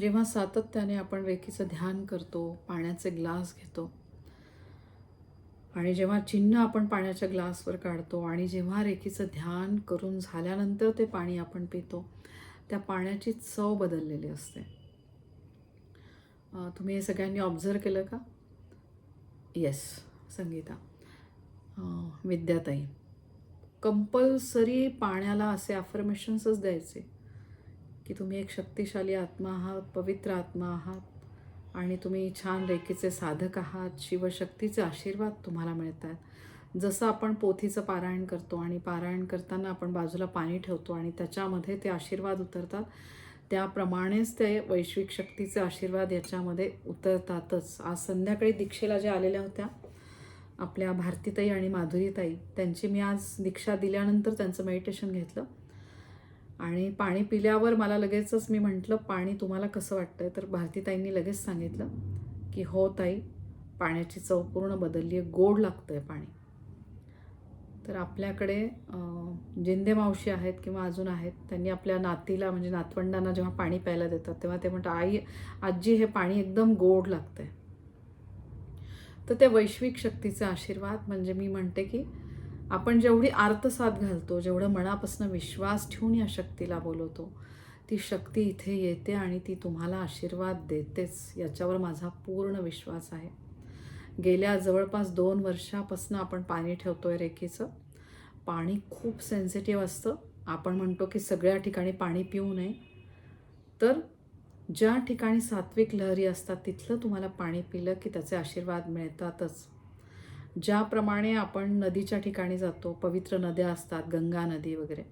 जेव्हा सातत्याने आपण रेखीचं ध्यान करतो पाण्याचे ग्लास घेतो आणि जेव्हा चिन्ह आपण पाण्याच्या ग्लासवर काढतो आणि जेव्हा रेखीचं ध्यान करून झाल्यानंतर ते पाणी आपण पितो त्या पाण्याची चव बदललेली असते. तुम्ही हे सगळ्यांनी ऑब्झर्व केलं का? येस संगीता. विद्याताई. कंपल्सरी पाण्याला असे अफर्मेशन्सच द्यायचे. की तुम्ही एक शक्तिशाली आत्मा आहात पवित्र आत्मा आहात आणि तुम्ही छान रेखीचे साधक आहात शिवशक्तीचे आशीर्वाद तुम्हाला मिळत आहेत जसं आपण पोथीचं पारायण करतो आणि पारायण करताना आपण बाजूला पाणी ठेवतो आणि त्याच्यामध्ये ते आशीर्वाद उतरतात त्याप्रमाणेच ते वैश्विक शक्तीचे आशीर्वाद याच्यामध्ये उतरतातच. आज संध्याकाळी दीक्षेला ज्या आलेल्या होत्या आपल्या भारतीताई आणि माधुरीताई त्यांची मी आज दीक्षा दिल्यानंतर त्यांचं मेडिटेशन घेतलं. आणि पाणी पिल्यावर मला लगेचच मी म्हटलं पाणी तुम्हाला कसं वाटतंय? तर भारतीताईंनी लगेच सांगितलं की हो ताई पाण्याची चव पूर्ण बदलली आहे गोड लागतं आहे पाणी. तर आपल्याकडे जिंदे मावशी आहेत किंवा अजून आहेत त्यांनी आपल्या नातीला म्हणजे नातवंडांना जेव्हा पाणी प्यायला देतात तेव्हा ते म्हणतात आई आजी हे पाणी एकदम गोड लागतं आहे तर त्या वैश्विक शक्तीचा आशीर्वाद म्हणजे मी म्हणते की आपण जेवढी आर्तसाद घालतो जेवढं मनापासून विश्वास ठेवून या शक्तीला बोलवतो ती शक्ती इथे येते आणि ती तुम्हाला आशीर्वाद देतेच याच्यावर माझा पूर्ण विश्वास आहे. गेल्या जवळपास दोन वर्षापासून आपण पाणी ठेवतो आहे रेकीचं पाणी खूप सेन्सिटिव्ह असतं. आपण म्हणतो की सगळ्या ठिकाणी पाणी पिऊ नये. तर ज्या ठिकाणी सात्विक लहरी असतात तिथलं तुम्हाला पाणी पिलं की त्याचे आशीर्वाद मिळतातच. ज्याप्रमाणे आपण नदीच्या ठिकाणी जातो पवित्र नद्या असतात गंगा नदी वगैरे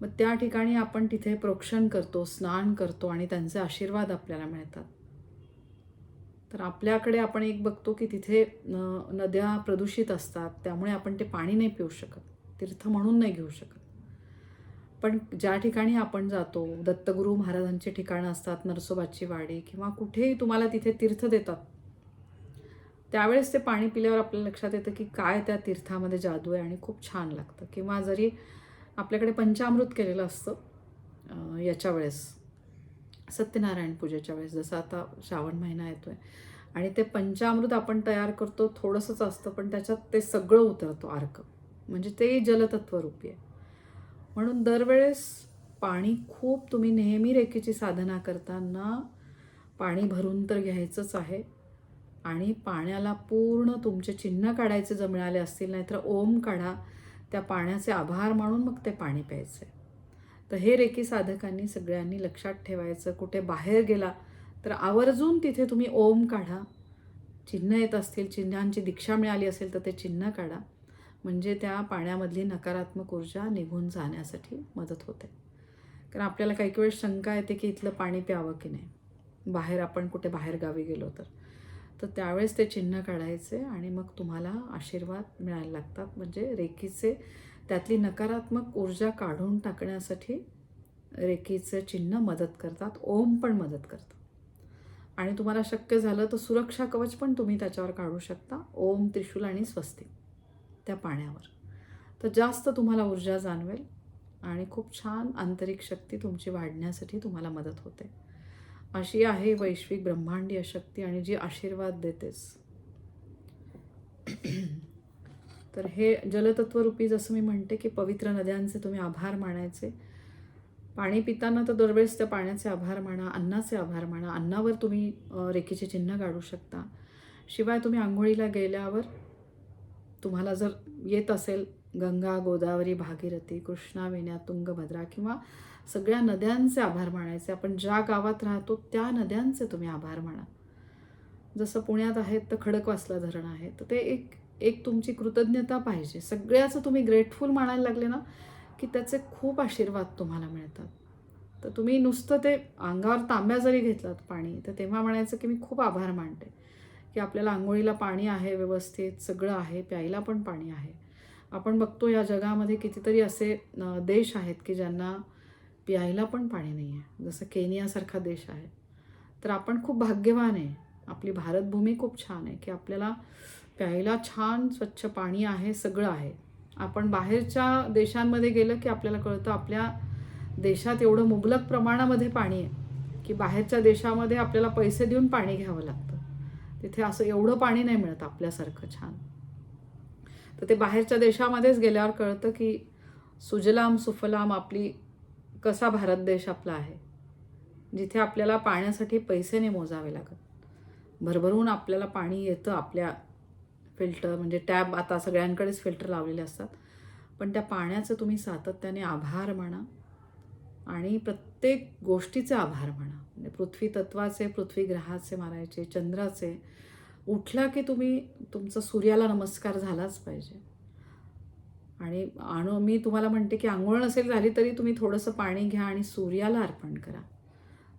मग त्या ठिकाणी आपण तिथे प्रोक्षण करतो स्नान करतो आणि त्यांचे आशीर्वाद आपल्याला मिळतात. तर आपल्याकडे आपण एक बघतो की तिथे नद्या प्रदूषित असतात त्यामुळे आपण ते पाणी नाही पिऊ शकत तीर्थ म्हणून नाही घेऊ शकत. पण ज्या ठिकाणी आपण जातो दत्तगुरू महाराजांची ठिकाणं असतात नरसोबाची वाडी किंवा कुठेही तुम्हाला तिथे तीर्थ देतात त्यावेळेस ते पाणी पिल्यावर आपल्या लक्षात येतं की काय त्या तीर्थामध्ये जादू आहे आणि खूप छान लागतं. किंवा जरी आपल्याकडे पंचामृत केलेलं असतं याच्या वेळेस सत्यनारायण पूजेच्या वेळेस जसं आता श्रावण महिना येतो आहे आणि ते पंचामृत आपण तयार करतो थोडंसंच असतं पण त्याच्यात ते सगळं उतरतो अर्क म्हणजे ते जलतत्वरूपी आहे. म्हणून दरवेळेस पाणी खूप तुम्ही नेहमी रेखेची साधना करताना पाणी भरून तर घ्यायचंच आहे. आणि पाण्याला पूर्ण तुमचे चिन्ह काढायचे जर मिळाले असतील नाहीतर ओम काढा. त्या पाण्याचे आभार मानून मग ते पाणी प्यायचे. तर हे रेकी साधकांनी सगळ्यांनी लक्षात ठेवायचं. कुठे बाहेर गेला तर आवर्जून तिथे तुम्ही ओम काढा. चिन्ह येत असतील चिन्हांची दीक्षा मिळाली असेल तर ते चिन्ह काढा. म्हणजे त्या पाण्यामधली नकारात्मक ऊर्जा निघून जाण्यासाठी मदत होते. कारण आपल्याला काही वेळेस शंका येते की इथलं पाणी प्यावं की नाही. बाहेर आपण कुठे बाहेर गावी गेलो तर. तर त्यावेळेस ते चिन्ह काढायचे आणि मग तुम्हाला आशीर्वाद मिळायला लागतात. म्हणजे रेखीचे त्यातली नकारात्मक ऊर्जा काढून टाकण्यासाठी रेखीचं चिन्ह मदत करतात ओम पण मदत करतात. आणि तुम्हाला शक्य झालं तर सुरक्षा कवच पण तुम्ही त्याच्यावर काढू शकता. ओम त्रिशूल आणि स्वस्तिक त्या पाण्यावर. तर जास्त तुम्हाला ऊर्जा जाणवेल आणि खूप छान आंतरिक शक्ती तुमची वाढण्यासाठी तुम्हाला मदत होते. अशी आहे वैश्विक ब्रह्मांडीय शक्ती आणि जी आशीर्वाद देतेच तर हे जलतत्वरूपी जसं मी म्हणते की पवित्र नद्यांचे तुम्ही आभार मानायचे. पाणी पिताना तर दरवेळेस त्या पाण्याचे आभार माना अन्नाचे आभार माना अन्नावर तुम्ही रेखीचे चिन्ह काढू शकता. शिवाय तुम्ही आंघोळीला गेल्यावर तुम्हाला जर येत असेल गंगा गोदावरी भागीरथी कृष्णा वेण्या तुंगभद्रा किंवा सगळ्या नद्यांचे आभार मानायचे. आपण ज्या गावात राहतो त्या नद्यांचे तुम्ही आभार माना. जसं पुण्यात आहेत तर खडकवासला धरण आहे. तर ते एक एक तुमची कृतज्ञता पाहिजे. सगळ्याचं तुम्ही ग्रेटफुल मानायला लागले ना की त्याचे खूप आशीर्वाद तुम्हाला मिळतात. तर तुम्ही नुसतं ते अंगावर तांब्या जरी घेतलात पाणी तर तेव्हा म्हणायचं की मी खूप आभार मानते. की आपल्याला आंघोळीला पाणी आहे व्यवस्थित सगळं आहे प्यायला पण पाणी आहे. आपण बघतो या जगामध्ये कितीतरी असे देश आहेत की ज्यांना प्यायला पण पाणी नाही आहे जसं केनियासारखा देश आहे. तर आपण खूप भाग्यवान आहे. आपली भारतभूमी खूप छान आहे की आपल्याला प्यायला छान स्वच्छ पाणी आहे सगळं आहे. आपण बाहेरच्या देशांमध्ये गेलं की आपल्याला कळतं आपल्या देशात एवढं मुबलक प्रमाणामध्ये पाणी आहे की बाहेरच्या देशामध्ये आपल्याला पैसे देऊन पाणी घ्यावं लागतं. तिथे असं एवढं पाणी नाही मिळत आपल्यासारखं छान. तर ते बाहेरच्या देशामध्येच गेल्यावर कळतं की सुजलाम सुफलाम आपली कसा भारत देश आपला आहे? जिथे आपल्याला पाण्यासाठी पैसे नाही मोजावे लागत. भरभरून आपल्याला पाणी येतं आपल्या फिल्टर म्हणजे टॅब आता सगळ्यांकडेच फिल्टर लावलेले असतात. पण त्या पाण्याचं तुम्ही सातत्याने आभार म्हणा आणि प्रत्येक गोष्टीचे आभार म्हणा. म्हणजे पृथ्वी तत्वाचे पृथ्वी ग्रहाचे मारायचे चंद्राचे उठला की तुम्ही तुमचं सूर्याला नमस्कार झालाच पाहिजे. आणि आणू मी तुम्हाला म्हणते की आंघोळ नसेल झाली तरी तुम्ही थोडंसं पाणी घ्या आणि सूर्याला अर्पण करा.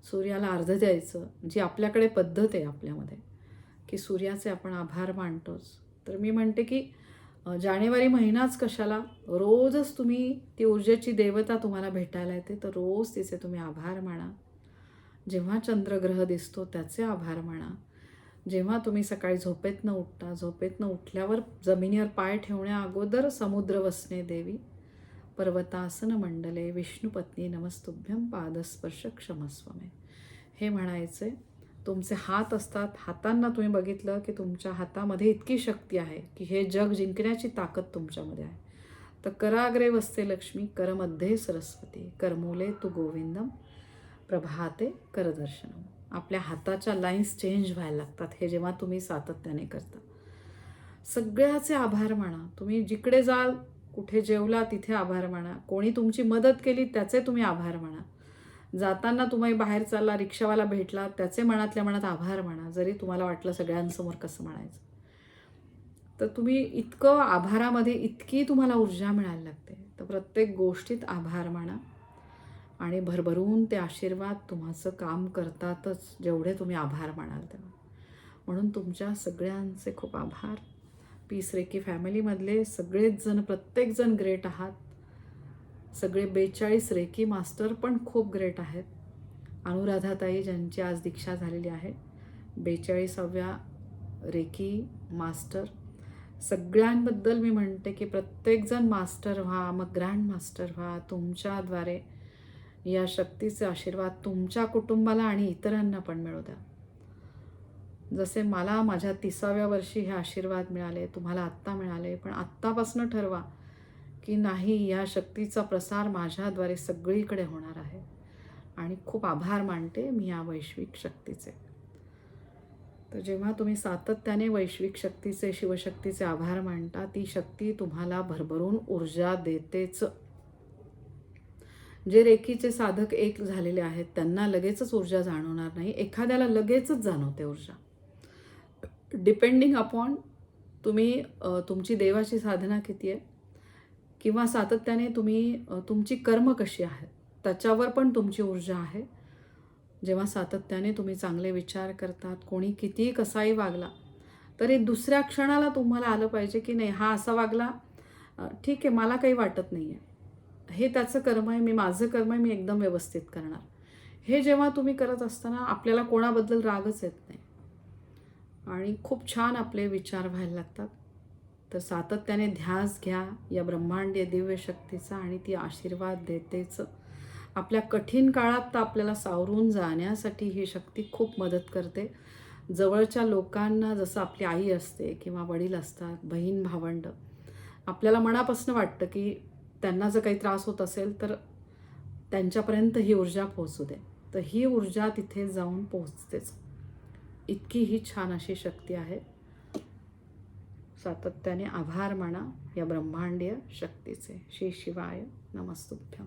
सूर्याला अर्ध द्यायचं जी आपल्याकडे पद्धत आहे आपल्यामध्ये की सूर्याचे आपण आभार मानतोच. तर मी म्हणते की जानेवारी महिनाच कशाला रोजच तुम्ही ती ऊर्जेची देवता तुम्हाला भेटायला येते तर रोज तिचे तुम्ही आभार माना. जेव्हा चंद्रग्रह दिसतो त्याचे आभार माना. जेव्हा तुम्ही सकाळी झोपेतनं उठता झोपेतनं उठल्यावर जमिनीवर पाय ठेवण्या अगोदर समुद्र वसने देवी पर्वतासन मंडले विष्णुपत्नी नमस्तुभ्यम पादस्पर्श क्षमस्वमे. हे म्हणायचे तुमचे हात असतात हातांना तुम्ही बघितलं की तुमच्या हातामध्ये इतकी शक्ती आहे की हे जग जिंकण्याची ताकद तुमच्यामध्ये आहे. तर कराग्रे वसते लक्ष्मी करमध्ये सरस्वती करमोले तू गोविंदम प्रभाते करदर्शनम. आपल्या हाताच्या लाईन्स चेंज व्हायला लागतात. हे जेव्हा तुम्ही सातत्याने करता. सगळ्याचे आभार माना. तुम्ही जिकडे जाल कुठे जेवला तिथे आभार माना. कोणी तुमची मदत केली त्याचे तुम्ही आभार माना. जाताना तुम्ही बाहेर चालला रिक्षावाला भेटला त्याचे मनातल्या मनात आभार माना. जरी तुम्हाला वाटलं सगळ्यांसमोर कसं म्हणायचं. तर तुम्ही इतकं आभारामध्ये इतकी तुम्हाला ऊर्जा मिळायला लागते. तर प्रत्येक गोष्टीत आभार माना. आणि भरभरून ते आशीर्वाद तुम्हाचं काम करतातच जेवढे तुम्ही आभार मानाल तेव्हा. म्हणून तुमच्या सगळ्यांचे खूप आभार. पीस रेकी फॅमिलीमधले सगळेच जण प्रत्येकजण ग्रेट आहात. सगळे बेचाळीस रेकी मास्टर पण खूप ग्रेट आहेत. अनुराधाताई ज्यांची आज दीक्षा झालेली आहे बेचाळीसाव्या रेकी मास्टर सगळ्यांबद्दल मी म्हणते की प्रत्येकजण मास्टर व्हा मग ग्रँड मास्टर व्हा तुमच्याद्वारे या शक्तीचे आशीर्वाद तुमच्या कुटुंबाला आणि इतरांना पण मिळू द्या. जसे मला माझ्या तिसाव्या वर्षी हे आशीर्वाद मिळाले तुम्हाला आत्ता मिळाले पण आत्तापासनं ठरवा की नाही या शक्तीचा प्रसार माझ्याद्वारे सगळीकडे होणार आहे. आणि खूप आभार मानते मी या वैश्विक शक्तीचे. तर जेव्हा तुम्ही सातत्याने वैश्विक शक्तीचे शिवशक्तीचे आभार मानता ती शक्ती तुम्हाला भरभरून ऊर्जा देतेच. जे रेखीचे साधक एक झालेले आहेत त्यांना लगेचच ऊर्जा जाणवणार नाही. एखाद्याला लगेचच जाणवते ऊर्जा. डिपेंडिंग अपॉन तुम्ही तुमची देवाची साधना किती आहे किंवा सातत्याने तुम्ही तुमची कर्म कशी आहेत त्याच्यावर पण तुमची ऊर्जा आहे. जेव्हा सातत्याने तुम्ही चांगले विचार करतात कोणी कितीही कसाही वागला तरी दुसऱ्या क्षणाला तुम्हाला आलं पाहिजे की नाही हा असा वागला ठीक आहे मला काही वाटत नाही आहे हे त्याचं कर्म आहे मी माझं कर्म आहे मी एकदम व्यवस्थित करणार. हे जेव्हा तुम्ही करत असताना आपल्याला कोणाबद्दल रागच येत नाही. आणि खूप छान आपले विचार व्हायला लागतात. तर सातत्याने ध्यास घ्या या ब्रह्मांडीय दिव्य शक्तीचा आणि ती आशीर्वाद देतेच. आपल्या कठीण काळात तर आपल्याला सावरून जाण्यासाठी ही शक्ती खूप मदत करते. जवळच्या लोकांना जसं आपली आई असते किंवा वडील असतात बहीण भावंड आपल्याला मनापासून वाटतं की त्यांना जर काही त्रास होत असेल तर त्यांच्यापर्यंत ही ऊर्जा पोहोचू दे. तर ही ऊर्जा तिथे जाऊन पोहोचतेच. इतकी ही छान अशी शक्ती आहे. सातत्याने आभार माना या ब्रह्मांडीय शक्तीचे. श्री शिवाय नमस्तुभ्यम.